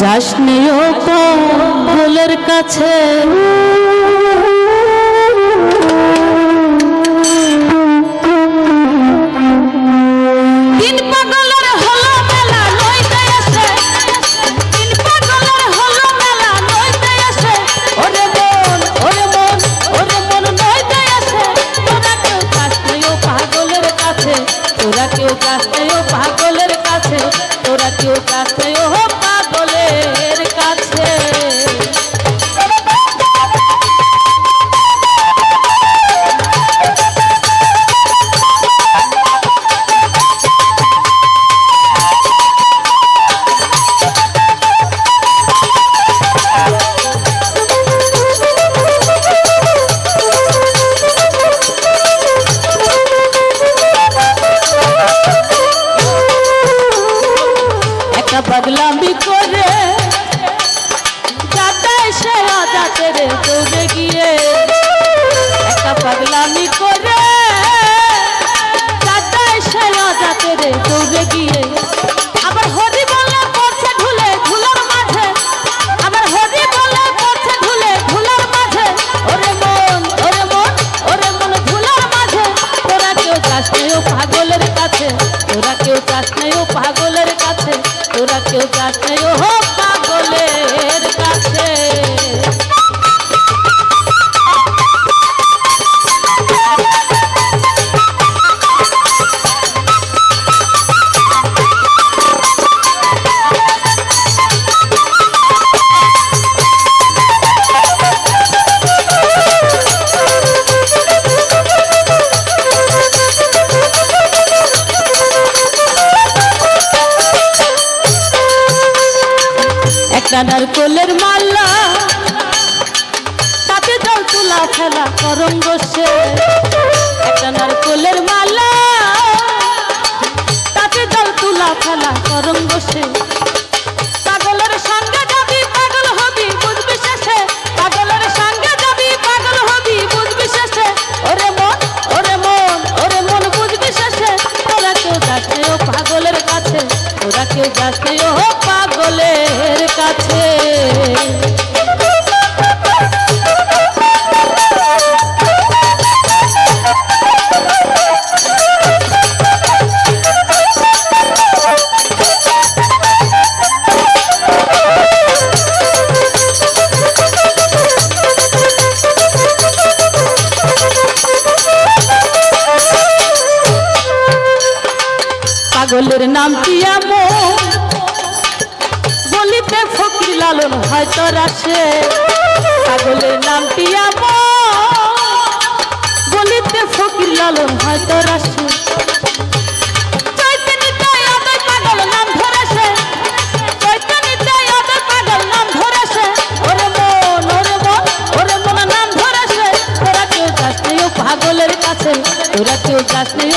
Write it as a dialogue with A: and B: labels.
A: যাস ও পাগলের কাছে। একটা পাগলামি করে। যাতে সে আজাতে রে দৌড়ে গিয়ে। একটা পাগলামি করে। যাতে সে আজাতে রে দৌড়ে গিয়ে। তোরা কেউ একটা নারকলের মালা। তাতে জল তুলা ফেলা করম বসে একটা নারকলের মালা। তাতে জল তুলা ফেলা করম বসে পাগলের সঙ্গে যাবি পাগল হবি পাগলের নাম টিয়ামো বলিতে ফকির লালন হয়তো রাসে পাগলের নাম টিয়ামো বলিতে ফকির লালন হয়তো রাসে পাগলের কাছে। তোরা কেউ যাস নেই